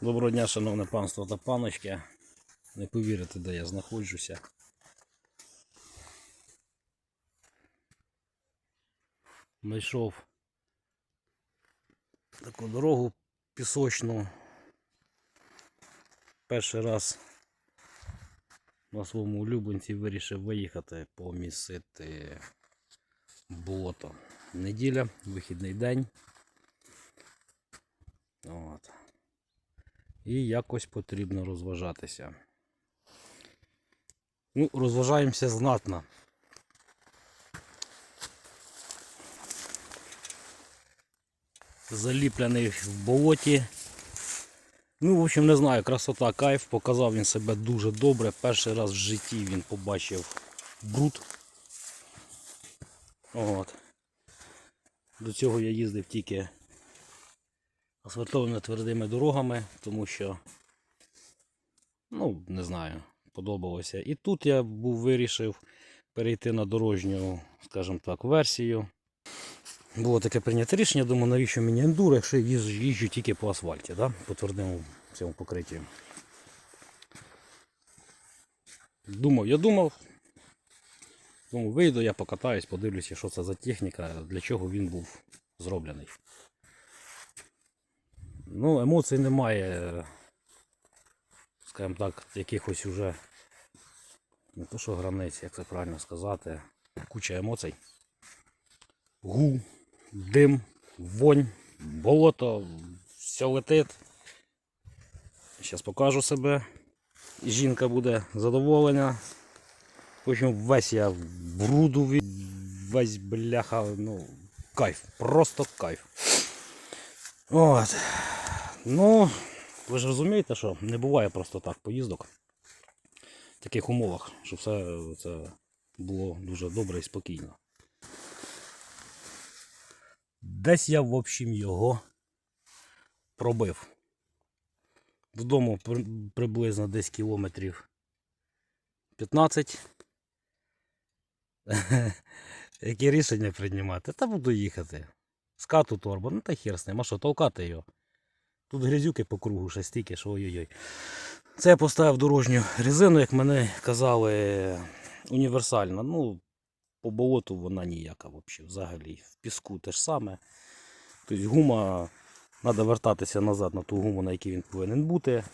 Доброго дня, шановне панство та паночки. Не повірите, де я знаходжуся. Знайшов таку дорогу пісочну. Перший раз на своєму улюбленці вирішив виїхати помісити болото. Неділя, вихідний день. От. І якось потрібно розважатися. Ну, розважаємося знатно. Заліплений в болоті. Ну, в общем, не знаю, красота, кайф, показав він себе дуже добре. Перший раз в житті він побачив бруд. От. До цього я їздив тільки асфальтованими твердими дорогами, тому що, ну, не знаю, подобалося. І тут я був вирішив перейти на дорожню, скажімо так, версію. Було таке прийняте рішення, думаю, навіщо мені ендуро, якщо я їжджу, тільки по асфальті, да? по твердому цьому покритті. Думав, я думав. Думаю, вийду, я покатаюсь, подивлюся, що це за техніка, для чого він був зроблений. Ну, емоцій немає, скажімо так, якихось уже не то що границь, як це правильно сказати. Куча емоцій. Гу, дим, вонь, болото, все летить. Зараз покажу себе. Жінка буде задоволена. Общем, весь я в бруду, весь бляха, ну, кайф, просто кайф. От. Ну, ви ж розумієте, що не буває просто так поїздок в таких умовах, щоб все це було дуже добре і спокійно. Десь я, в общем, його пробив. Додому приблизно десь кілометрів 15. Які рішення приймати? Та буду їхати. Скату торбу, ну та хер з ним, а що, толкати його. Тут грязюки по кругу ще стільки, що ой-ой-ой. Це я поставив дорожню резину, як мене казали, універсальна. Ну, по болоту вона ніяка взагалі, взагалі. В піску те ж саме. Тобто гума, треба вертатися назад на ту гуму, на якій він повинен бути.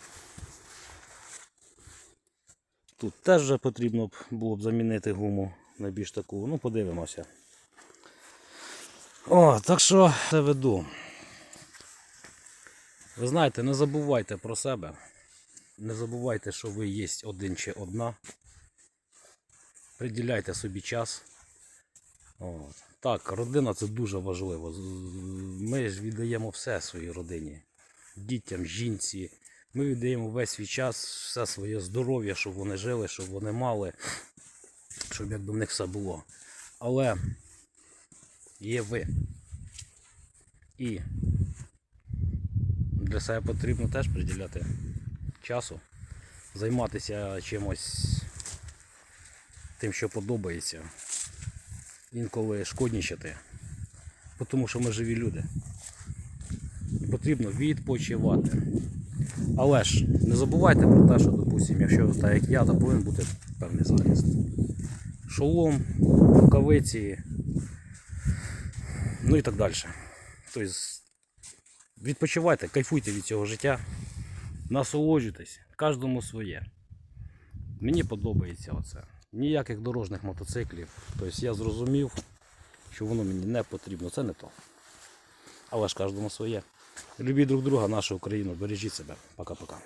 Тут теж вже потрібно було б замінити гуму на більш таку. Ну, подивимося. О, так що це веду. Ви знаєте, не забувайте про себе. Не забувайте, що ви є один чи одна. Приділяйте собі час. От. Так, родина це дуже важливо. Ми ж віддаємо все своїй родині. Дітям, жінці. Ми віддаємо весь свій час, все своє здоров'я, щоб вони жили, щоб вони мали, щоб якби в них все було. Але є ви. І для себе потрібно теж приділяти часу, займатися чимось тим, що подобається. Інколи шкоднічати. Тому що ми живі люди. Потрібно відпочивати. Але ж не забувайте про те, що, допустимо, якщо так як я, то повинен бути певний захист. Шолом, рукавиці, ну і так далі. Тобто відпочивайте, кайфуйте від цього життя, насолоджуйтесь, кожному своє. Мені подобається оце. Ніяких дорожніх мотоциклів. Тобто я зрозумів, що воно мені не потрібно. Це не то. Але ж кожному своє. Любіть друг друга, нашу Україну, бережіть себе. Пока-пока.